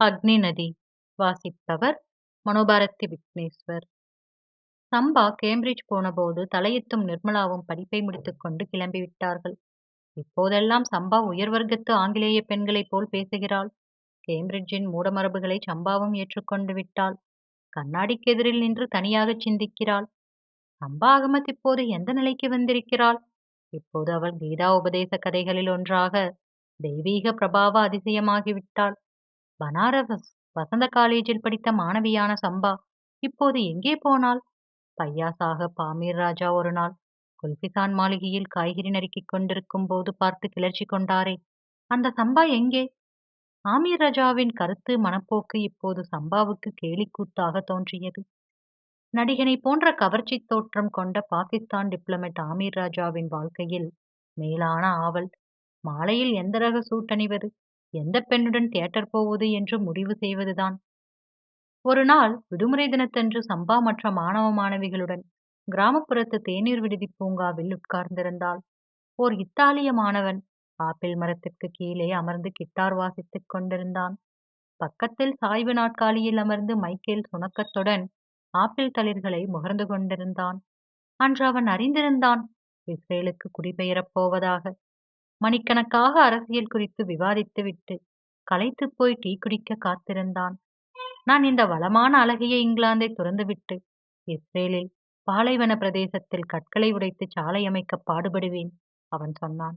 அக்னி நதி வாசிப்பவர் மனோபாரதி விக்னேஸ்வர். சம்பா கேம்பிரிட்ஜ் போனபோது தலையெத்தும் நிர்மலாவும் படிப்பை முடித்துக்கொண்டு கிளம்பிவிட்டார்கள் இப்போதெல்லாம் சம்பா உயர்வர்க்கத்து ஆங்கிலேய பெண்களைப் போல் பேசுகிறாள். கேம்பிரிட்ஜின் மூடமரபுகளை சம்பாவும் ஏற்றுக்கொண்டு விட்டாள். கண்ணாடிக்கு எதிரில் நின்று தனியாகச் சிந்திக்கிறாள். சம்பா அகமத் இப்போது எந்த நிலைக்கு வந்திருக்கிறாள்? இப்போது அவள் கீதா உபதேச கதைகளில் ஒன்றாக தெய்வீக பிரபாவ அதிசயமாகிவிட்டாள். பனாரஸ் வசந்த காலேஜில் படித்த மாணவியான சம்பா இப்போது எங்கே போனாள்? பையாசாக பாமீர் ராஜா ஒரு நாள் குல்பிசான் மாளிகையில் காய்கறி நறுக்கிக் கொண்டிருக்கும் போது பார்த்து கிளர்ச்சி கொண்டாரே. அந்த சம்பா எங்கே? ஆமீர் ராஜாவின் கருத்து மனப்போக்கு இப்போது சம்பாவுக்கு கேலிக்கூத்தாக தோன்றியது. நடிகனை போன்ற கவர்ச்சி தோற்றம் கொண்ட பாகிஸ்தான் டிப்ளமேட் ஆமீர் ராஜாவின் வாழ்க்கையில் மேலான ஆவல். மாலையில் எந்த ரக சூட்டணிவது? எந்த பெண்ணுடன் தியேட்டர் போவது என்று முடிவு செய்வதுதான். ஒரு நாள் விடுமுறை தினத்தன்று சம்பா மற்ற மாணவ மாணவிகளுடன் கிராமப்புறத்து தேநீர் விடுதி பூங்காவில் உட்கார்ந்திருந்தாள். ஓர் இத்தாலிய மாணவன் ஆப்பிள் மரத்திற்கு கீழே அமர்ந்து கிட்டார் வாசித்துக் கொண்டிருந்தான். பக்கத்தில் சாய்வு நாட்காலியில் அமர்ந்து மைக்கேல் சுணக்கத்துடன் ஆப்பிள் தளிர்களை முகர்ந்து கொண்டிருந்தான். அன்று அவன் அறிந்திருந்தான் இஸ்ரேலுக்கு குடிபெயரப் போவதாக. மணிக்கணக்காக அரசியல் குறித்து விவாதித்துவிட்டு களைத்து போய் டீ குடிக்க காத்திருந்தான். நான் இந்த வளமான அழகிய இங்கிலாந்தை துறந்துவிட்டு இஸ்ரேலில் பாலைவன பிரதேசத்தில் கற்களை உடைத்து சாலை அமைக்க பாடுபடுவேன் அவன் சொன்னான்.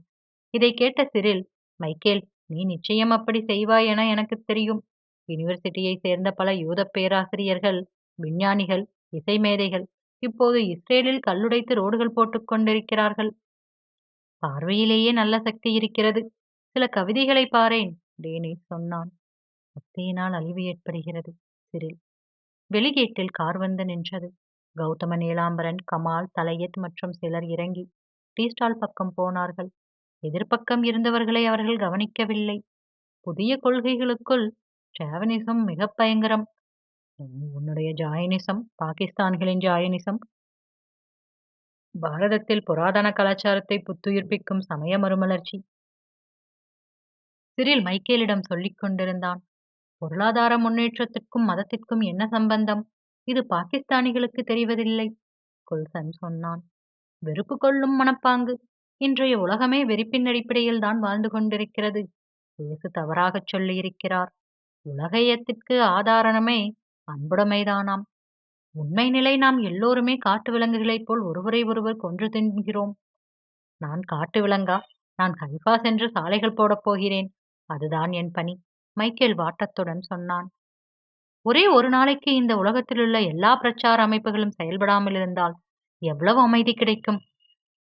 இதை கேட்ட சிறில் மைக்கேல் நீ நிச்சயம் அப்படி செய்வாய் என எனக்கு தெரியும். யூனிவர்சிட்டியை சேர்ந்த பல யூத பேராசிரியர்கள் விஞ்ஞானிகள் இசை மேதைகள் இப்போது இஸ்ரேலில் கல்லுடைத்து ரோடுகள் போட்டுக் கொண்டிருக்கிறார்கள். பார்வையிலேயே நல்ல சக்தி இருக்கிறது. சில கவிதைகளை பாரேன் டேனிஸ் சொன்னான். சக்தியினால் அழிவு ஏற்படுகிறது சிறில். வெளிகேட்டில் கார் வந்து நின்றது. கௌதம நீலாம்பரன் கமால் தலையத் மற்றும் சிலர் இறங்கி டீ ஸ்டால் பக்கம் போனார்கள். எதிர்ப்பக்கம் இருந்தவர்களை அவர்கள் கவனிக்கவில்லை. புதிய கொள்கைகளுக்குள் ஜாவனிசம் மிக பயங்கரம். உன்னுடைய ஜாயனிசம் பாகிஸ்தான்களின் ஜாயனிசம் பாரதத்தில் புராதன கலாச்சாரத்தை புத்துயிர்ப்பிக்கும் சமய மறுமலர்ச்சி. சிறில் மைக்கேலிடம் சொல்லிக் கொண்டிருந்தான் பொருளாதார முன்னேற்றத்திற்கும் மதத்திற்கும் என்ன சம்பந்தம்? இது பாகிஸ்தானிகளுக்கு தெரிவதில்லை குல்சன் சொன்னான். வெறுப்பு கொள்ளும் மனப்பாங்கு. இன்றைய உலகமே வெறுப்பின் அடிப்படையில் தான் வாழ்ந்து கொண்டிருக்கிறது. இயேசு தவறாகச் சொல்லியிருக்கிறார். உலகையத்திற்கு ஆதாரணமே அன்புடைமைதானாம். உண்மை நிலை நாம் எல்லோருமே காட்டு விலங்குகளைப் போல் ஒருவரை ஒருவர் கொன்று தின்கிறோம். நான் காட்டு விலங்கா? நான் ஹைஃபா சென்று சாலைகள் போடப் போகிறேன். அதுதான் என் பணி. மைக்கேல் வாட்டத்துடன் சொன்னான். ஒரே ஒரு நாளைக்கு இந்த உலகத்திலுள்ள எல்லா பிரச்சார அமைப்புகளும் செயல்படாமல் இருந்தால் எவ்வளவு அமைதி கிடைக்கும்?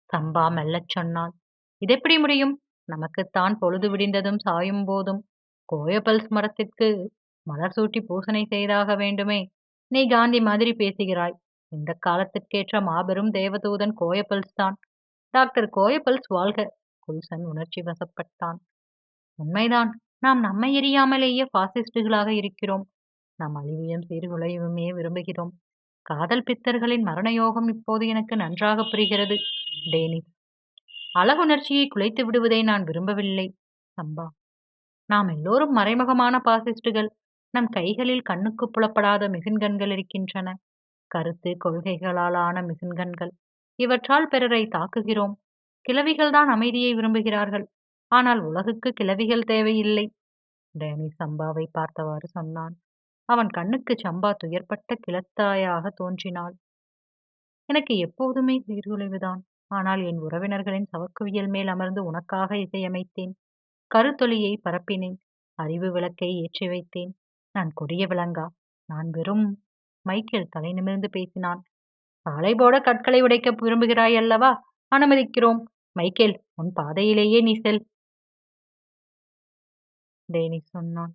சம்பா மெல்லச் சொன்னாள் இதெப்படி முடியும்? நமக்குத்தான் பொழுது விடிந்ததும் சாயும் போதும். கோயபல்ஸ் மரத்திற்கு மலர் சூட்டி பூசணை செய்தாக வேண்டுமே. நீ காந்தி மாதிரி பேசுகிறாய். இந்த காலத்திற்கேற்ற மாபெரும் தேவதூதன் கோயபல்ஸ் தான். டாக்டர் கோயபல்ஸ் வாழ்க. குல்சன் உணர்ச்சி வசப்பட்டான். உண்மைதான். நாம் நம்மை எரியாமலேயே பாசிஸ்டுகளாக இருக்கிறோம். நாம் அழிவையும் சீர்குலையுமே விரும்புகிறோம். காதல் பித்தர்களின் மரண யோகம் இப்போது எனக்கு நன்றாக புரிகிறது. டேனிஸ் அழகுணர்ச்சியை குலைத்து விடுவதை நான் விரும்பவில்லை. சம்பா நாம் எல்லோரும் மறைமுகமான பாசிஸ்டுகள். நம் கைகளில் கண்ணுக்கு புலப்படாத மிகுன்கண்கள் இருக்கின்றன. கருத்து கொள்கைகளாலான மிகுன்கண்கள். இவற்றால் பிறரை தாக்குகிறோம். கிழவிகள்தான் அமைதியை விரும்புகிறார்கள். ஆனால் உலகுக்கு கிழவிகள் தேவையில்லை. டேனி சம்பாவை பார்த்தவாறு சொன்னான். அவன் கண்ணுக்கு சம்பா துயர்பட்ட கிளத்தாயாக தோன்றினாள். எனக்கு எப்போதுமே சீர்குலைவுதான். ஆனால் என் உறவினர்களின் சவக்குவியல் மேல் அமர்ந்து உனக்காக இசையமைத்தேன். கருத்தொலியை பரப்பினேன். அறிவு விளக்கை ஏற்றி வைத்தேன். நான் கொடிய விலங்கா. நான் வெறும் மைக்கேல் தலை நிமிர்ந்து பேசினான். சாலை போட கற்களை உடைக்க விரும்புகிறாய் அல்லவா? அனுமதிக்கிறோம். மைக்கேல் உன் பாதையிலேயே நீ செல். டேனி சொன்னான்.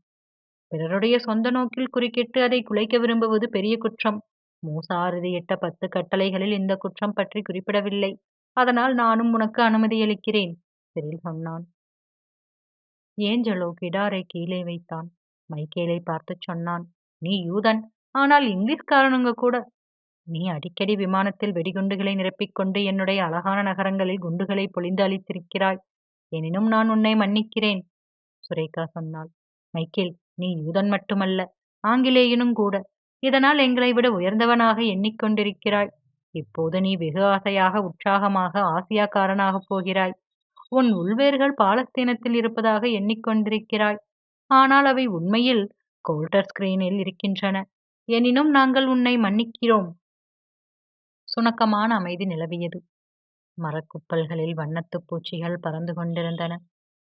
பிறருடைய சொந்த நோக்கில் குறுக்கிட்டு அதை குலைக்க விரும்புவது பெரிய குற்றம். மூசா அறுதியிட்ட பத்து கட்டளைகளில் இந்த குற்றம் பற்றி குறிப்பிடவில்லை. அதனால் நானும் உனக்கு அனுமதியளிக்கிறேன் சிறில் சொன்னான். ஏஞ்சலோ கிடாரை கீழே வைத்தான். மைக்கேலை பார்த்து சொன்னான். நீ யூதன் ஆனால் இங்கிலீஷ்காரனுங்க கூட. நீ அடிக்கடி விமானத்தில் வெடிகுண்டுகளை நிரப்பிக்கொண்டு என்னுடைய அழகான நகரங்களில் குண்டுகளை பொழிந்து அளித்திருக்கிறாய் எனினும் நான் உன்னை மன்னிக்கிறேன் சுரேகா சொன்னாள். மைக்கேல் நீ யூதன் மட்டுமல்ல ஆங்கிலேயனும் கூட. இதனால் எங்களை விட உயர்ந்தவனாக எண்ணிக்கொண்டிருக்கிறாய். இப்போது நீ வெகு ஆசையாக உற்சாகமாக ஆசியாக்காரனாகப் போகிறாய். உன் உள்வேர்கள் பாலஸ்தீனத்தில் இருப்பதாக எண்ணிக்கொண்டிருக்கிறாய். ஆனால் அவை உண்மையில் கோல்டர் ஸ்கிரீனில் இருக்கின்றன. எனினும் நாங்கள் உன்னை மன்னிக்கிறோம். சுணக்கமான அமைதி நிலவியது. மரக்குப்பல்களில் வண்ணத்துப் பூச்சிகள் பறந்து கொண்டிருந்தன.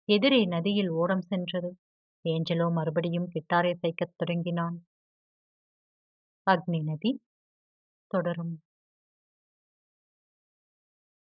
எதிரே நதியில் ஓடம் சென்றது. ஏஞ்சலோ மறுபடியும் கிட்டாரை இசைக்கத் தொடங்கினான். அக்னி நதி தொடரும்.